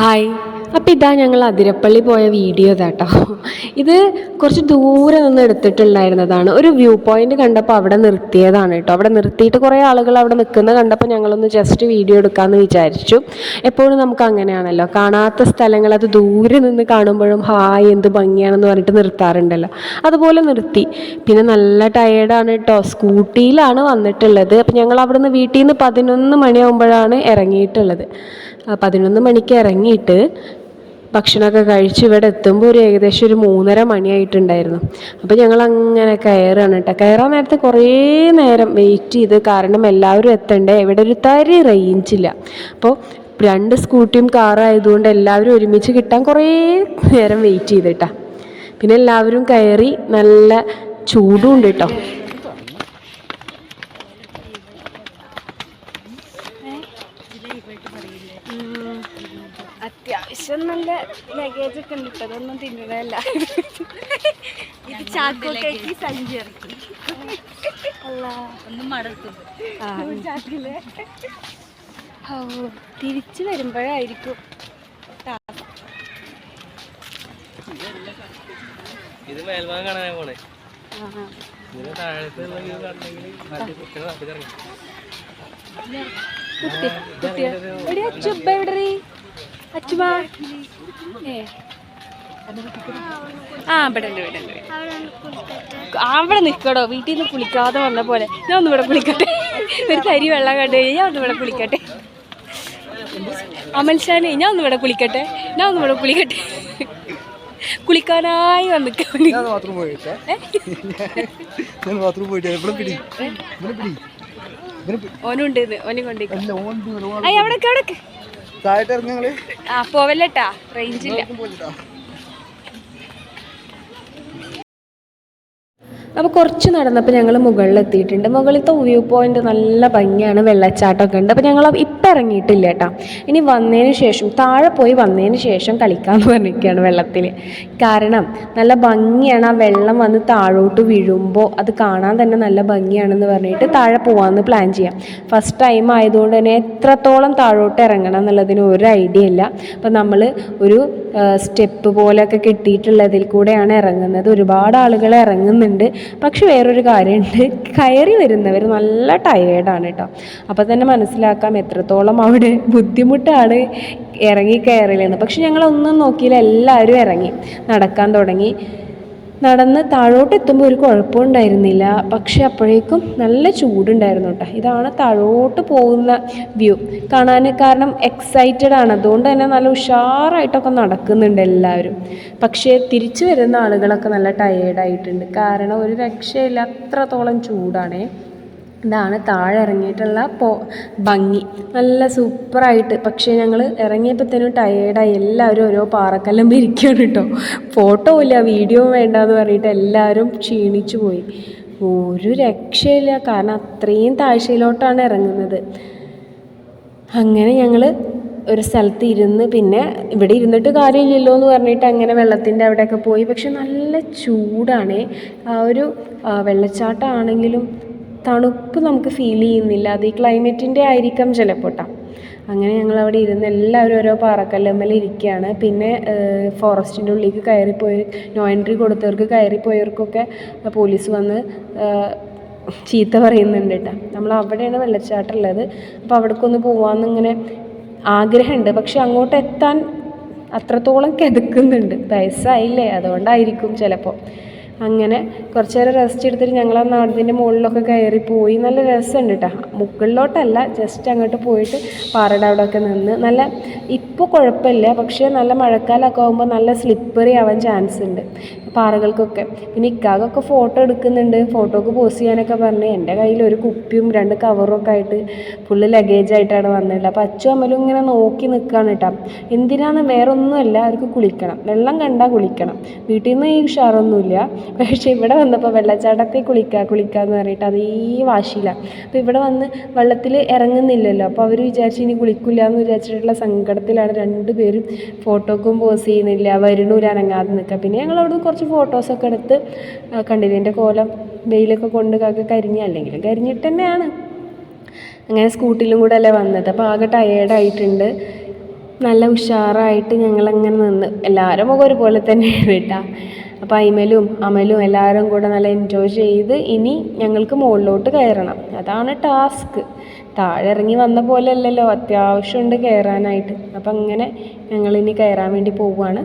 Hi. അപ്പോൾ ഇതാ ഞങ്ങൾ അതിരപ്പള്ളി പോയ വീഡിയോ ഇതാട്ടോ ഇത് കുറച്ച് ദൂരെ നിന്ന് എടുത്തിട്ടുണ്ടായിരുന്നതാണ്. ഒരു വ്യൂ പോയിന്റ് കണ്ടപ്പോൾ അവിടെ നിർത്തിയതാണ് കേട്ടോ അവിടെ നിർത്തിയിട്ട് കുറേ ആളുകൾ അവിടെ നിൽക്കുന്ന കണ്ടപ്പോൾ ഞങ്ങളൊന്ന് ജസ്റ്റ് വീഡിയോ എടുക്കാമെന്ന് വിചാരിച്ചു. എപ്പോഴും നമുക്ക് അങ്ങനെയാണല്ലോ. കാണാത്ത സ്ഥലങ്ങൾ അത് ദൂരെ നിന്ന് കാണുമ്പോഴും ഹായ് എന്ത് ഭംഗിയാണെന്ന് പറഞ്ഞിട്ട് നിർത്താറുണ്ടല്ലോ. അതുപോലെ നിർത്തി. പിന്നെ നല്ല ടയേർഡാണ് കേട്ടോ സ്കൂട്ടിയിലാണ് വന്നിട്ടുള്ളത്. അപ്പോൾ ഞങ്ങൾ അവിടുന്ന് വീട്ടിൽ നിന്ന് പതിനൊന്ന് മണിയാകുമ്പോഴാണ് ഇറങ്ങിയിട്ടുള്ളത്. പതിനൊന്ന് മണിക്ക് ഇറങ്ങിയിട്ട് ഭക്ഷണമൊക്കെ കഴിച്ച് ഇവിടെ എത്തുമ്പോൾ ഒരു ഏകദേശം ഒരു മൂന്നര മണിയായിട്ടുണ്ടായിരുന്നു. അപ്പോൾ ഞങ്ങൾ അങ്ങനെ കയറാണ് കേട്ടോ. കയറാൻ നേരത്തെ കുറേ നേരം വെയിറ്റ് ചെയ്ത് കാരണം എല്ലാവരും എത്തണ്ടേ? ഇവിടെ ഒരു തരി റേഞ്ചില്ല അപ്പോൾ രണ്ട് സ്കൂട്ടിയും കാറും ആയതുകൊണ്ട് എല്ലാവരും ഒരുമിച്ച് കിട്ടാൻ കുറേ നേരം വെയിറ്റ് ചെയ്തിട്ടാ പിന്നെ എല്ലാവരും കയറി നല്ല ചൂടും ഉണ്ട് കേട്ടോ. അത്യാവശ്യം നല്ല ലഗേജ് ഒക്കെ ഉണ്ട്. കേട്ടോ അതൊന്നും തിന്നണല്ല ഇത് ചാക്കോ കേക്ക് സഞ്ചി ഇറക്കി ഒന്നും മടക്കും ചാക്കിൽ ഓ തിരിച്ചു വരുമ്പോഴായിരിക്കും. ഇത് മേൽഭാഗം കാണാൻ പോണേ. ഇതിന് താഴത്തുള്ള വ്യൂ കണ്ടെങ്കിൽ എവിടെ അച്ചുബ വാ ആ ഇവിടെ ഉണ്ട് ഇവിടെ ഉണ്ട് അവിടെ നിൽക്കടോ വീട്ടിൽ നിന്ന് കുളിക്കാതെ വന്ന പോലെ. ഞാൻ ഒന്ന് ഇവിടെ കുളിക്കട്ടെ. ഒരു തരി വെള്ളം കണ്ടു കഴിഞ്ഞാൽ ഞാൻ ഒന്ന് ഇവിടെ കുളിക്കട്ടെ. അമൽഷാനെ ഞാൻ ഒന്ന് ഇവിടെ കുളിക്കട്ടെ. ഞാൻ ഒന്ന് ഇവിടെ കുളിക്കട്ടെ. കുളിക്കാനായി വന്നിക്കാൻ ഓനുണ്ട് ഓനെ കൊണ്ടേക്ക് അവിടെ അവിടെ ആ പോവല്ലട്ടാ റേഞ്ച് അപ്പോൾ കുറച്ച് നടന്നപ്പോൾ ഞങ്ങൾ മുകളിലെത്തിയിട്ടുണ്ട്. മുകളിലത്തെ വ്യൂ പോയിന്റ് നല്ല ഭംഗിയാണ് വെള്ളച്ചാട്ടമൊക്കെ ഉണ്ട്. അപ്പോൾ ഞങ്ങൾ ഇപ്പം ഇറങ്ങിയിട്ടില്ല കേട്ടോ. ഇനി വന്നതിന് ശേഷം താഴെ പോയി വന്നതിന് ശേഷം കളിക്കാമെന്ന് പറഞ്ഞിരിക്കുകയാണ് വെള്ളത്തിൽ കാരണം നല്ല ഭംഗിയാണ് ആ വെള്ളം വന്ന് താഴോട്ട് വീഴുമ്പോൾ അത് കാണാൻ തന്നെ നല്ല ഭംഗിയാണെന്ന് പറഞ്ഞിട്ട് താഴെ പോകാമെന്ന് പ്ലാൻ ചെയ്യാം. ഫസ്റ്റ് ടൈം ആയതുകൊണ്ട് തന്നെ എത്രത്തോളം താഴോട്ട് ഇറങ്ങണം എന്നുള്ളതിന് ഒരു ഐഡിയ ഇല്ല. അപ്പോൾ നമ്മൾ ഒരു സ്റ്റെപ്പ് പോലെയൊക്കെ കിട്ടിയിട്ടുള്ളതിൽ കൂടെയാണ് ഇറങ്ങുന്നത്. ഒരുപാട് ആളുകൾ ഇറങ്ങുന്നുണ്ട്. പക്ഷെ വേറൊരു കാര്യമുണ്ട്. കയറി വരുന്നവർ നല്ല ടയേർഡാണ് കേട്ടോ അപ്പോൾ തന്നെ മനസ്സിലാക്കാം എത്രത്തോളം അവിടെ ബുദ്ധിമുട്ടാണ് ഇറങ്ങി കയറലെന്ന് പക്ഷെ ഞങ്ങളൊന്നും നോക്കിയില്ല എല്ലാവരും ഇറങ്ങി. നടക്കാൻ തുടങ്ങി. നടന്ന് താഴോട്ട് എത്തുമ്പോൾ ഒരു കുഴപ്പമുണ്ടായിരുന്നില്ല. പക്ഷേ അപ്പോഴേക്കും നല്ല ചൂടുണ്ടായിരുന്നു കേട്ടോ. ഇതാണ് താഴോട്ട് പോകുന്ന വ്യൂ. കാണാൻ കാരണം എക്സൈറ്റഡ് ആണ്. അതുകൊണ്ട് തന്നെ നല്ല ഉഷാറായിട്ടൊക്കെ നടക്കുന്നുണ്ട് എല്ലാവരും. പക്ഷേ തിരിച്ചു വരുന്ന ആളുകളൊക്കെ നല്ല ടയേർഡായിട്ടുണ്ട് കാരണം ഒരു രക്ഷയില്ല. അത്രത്തോളം ചൂടാണേ. ഇതാണ് താഴെ ഇറങ്ങിയിട്ടുള്ള പോ ഭംഗി. നല്ല സൂപ്പറായിട്ട്. പക്ഷേ ഞങ്ങൾ ഇറങ്ങിയപ്പോഴത്തേനും ടയേർഡായി എല്ലാവരും ഓരോ പാറക്കല്ലും ഇരിക്കുകയാണ് കേട്ടോ. ഫോട്ടോ ഇല്ല വീഡിയോ വേണ്ടെന്ന് പറഞ്ഞിട്ട് എല്ലാവരും ക്ഷീണിച്ചു പോയി. ഒരു രക്ഷയില്ല. കാരണം അത്രയും താഴ്ചയിലോട്ടാണ് ഇറങ്ങുന്നത്. അങ്ങനെ ഞങ്ങൾ ഒരു സ്ഥലത്ത് ഇരുന്ന് പിന്നെ ഇവിടെ ഇരുന്നിട്ട് കാര്യമില്ലല്ലോ എന്ന് പറഞ്ഞിട്ട് അങ്ങനെ വെള്ളത്തിന്റെ അവിടെയൊക്കെ പോയി. പക്ഷെ നല്ല ചൂടാണേ. ആ ഒരു വെള്ളച്ചാട്ടമാണെങ്കിലും തണുപ്പ് നമുക്ക് ഫീൽ ചെയ്യുന്നില്ല. അത് ഈ ക്ലൈമറ്റിന്റെ ആയിരിക്കാം ചിലപ്പോൾ ട്ടോ. അങ്ങനെ ഞങ്ങൾ അവിടെ ഇരുന്ന് എല്ലാവരും ഓരോ പാറക്കല്ലുമ്മൽ ഇരിക്കുകയാണ് പിന്നെ ഫോറസ്റ്റിന്റെ ഉള്ളിലേക്ക് കയറിപ്പോയി നോ എൻട്രി കൊടുത്തവർക്ക് കയറിപ്പോയവർക്കൊക്കെ പോലീസ് വന്ന് ചീത്ത പറയുന്നുണ്ട് കേട്ടോ നമ്മൾ അവിടെയാണ് വെള്ളച്ചാട്ടം ഉള്ളത്. അപ്പോൾ അവിടേക്കൊന്ന് പോകാമെന്ന് ഇങ്ങനെ ആഗ്രഹമുണ്ട്. പക്ഷെ അങ്ങോട്ട് എത്താൻ അത്രത്തോളം കിതക്കുന്നുണ്ട്. വയസ്സായില്ലേ? അതുകൊണ്ടായിരിക്കും ചിലപ്പോൾ. അങ്ങനെ കുറച്ച് നേരം റെസ്റ്റ് എടുത്തിട്ട് ഞങ്ങൾ ആ നാടിന്റെ മുകളിലൊക്കെ കയറി പോയി. നല്ല രസമുണ്ട് കേട്ടോ മുകളിലോട്ടല്ല ജസ്റ്റ് അങ്ങോട്ട് പോയിട്ട് പാറയുടെ അവിടെ ഒക്കെ നിന്ന് നല്ല ഇപ്പോൾ കുഴപ്പമില്ല പക്ഷേ നല്ല മഴക്കാലമൊക്കെ ആകുമ്പോൾ നല്ല സ്ലിപ്പറി ആവാൻ ചാൻസ് ഉണ്ട് പാറകൾക്കൊക്കെ. പിന്നെ ഇക്കാകൊക്കെ ഫോട്ടോ എടുക്കുന്നുണ്ട്. ഫോട്ടോക്ക് പോസ് ചെയ്യാനൊക്കെ പറഞ്ഞ്. എന്റെ കയ്യിൽ ഒരു കുപ്പിയും രണ്ട് കവറും ഒക്കെ ആയിട്ട് ഫുള്ള് ലഗേജ് ആയിട്ടാണ് വന്നിട്ടുള്ളത്. അപ്പോൾ അച്ഛനും അമ്മലും ഇങ്ങനെ നോക്കി നിൽക്കുകയാണ് കേട്ടോ എന്തിനാന്ന് വേറെ ഒന്നുമല്ല അവർക്ക് കുളിക്കണം. വെള്ളം കണ്ടാൽ കുളിക്കണം. വീട്ടിൽ നിന്ന് ഈ ഉഷാറൊന്നുമില്ല. പക്ഷേ ഇവിടെ വന്നപ്പോൾ വെള്ളച്ചാട്ടത്തിൽ കുളിക്കുക കുളിക്കുക എന്ന് പറഞ്ഞിട്ട് അതേ വാശിയിലാണ് അപ്പോൾ ഇവിടെ വന്ന് വെള്ളത്തിൽ ഇറങ്ങുന്നില്ലല്ലോ. അപ്പോൾ അവർ വിചാരിച്ച് ഇനി കുളിക്കില്ല എന്ന് വിചാരിച്ചിട്ടുള്ള സങ്കടത്തിലാണ് രണ്ടുപേരും ഫോട്ടോക്കും പോസ് ചെയ്യുന്നില്ല. വരണൂല അനങ്ങാതെ നിൽക്കുക പിന്നെ ഞങ്ങൾ അവിടുന്ന് കുറച്ച് ഫോട്ടോസൊക്കെ എടുത്ത് കണ്ടില്ലേ? എന്റെ കോലം വെയിലൊക്കെ കൊണ്ട് കാക്ക കരിഞ്ഞ അല്ലെങ്കിലും കരിഞ്ഞിട്ട് തന്നെയാണ്. അങ്ങനെ സ്കൂട്ടിയിലും കൂടെ അല്ലേ വന്നത്. അപ്പോൾ ആകെ ടയേർഡായിട്ടുണ്ട് നല്ല ഉഷാറായിട്ട് ഞങ്ങളങ്ങനെ നിന്ന്. എല്ലാവരും മുഖം ഒരുപോലെ തന്നെയാണ് കേട്ടോ. അപ്പോൾ അയ്മലും അമലും എല്ലാവരും കൂടെ നല്ല എൻജോയ് ചെയ്ത് ഇനി ഞങ്ങൾക്ക് മുകളിലോട്ട് കയറണം. അതാണ് ടാസ്ക് താഴെ ഇറങ്ങി വന്ന പോലെ അല്ലല്ലോ അത്യാവശ്യമുണ്ട് കയറാനായിട്ട്. അപ്പം അങ്ങനെ ഞങ്ങളിനി കയറാൻ വേണ്ടി പോവുകയാണ്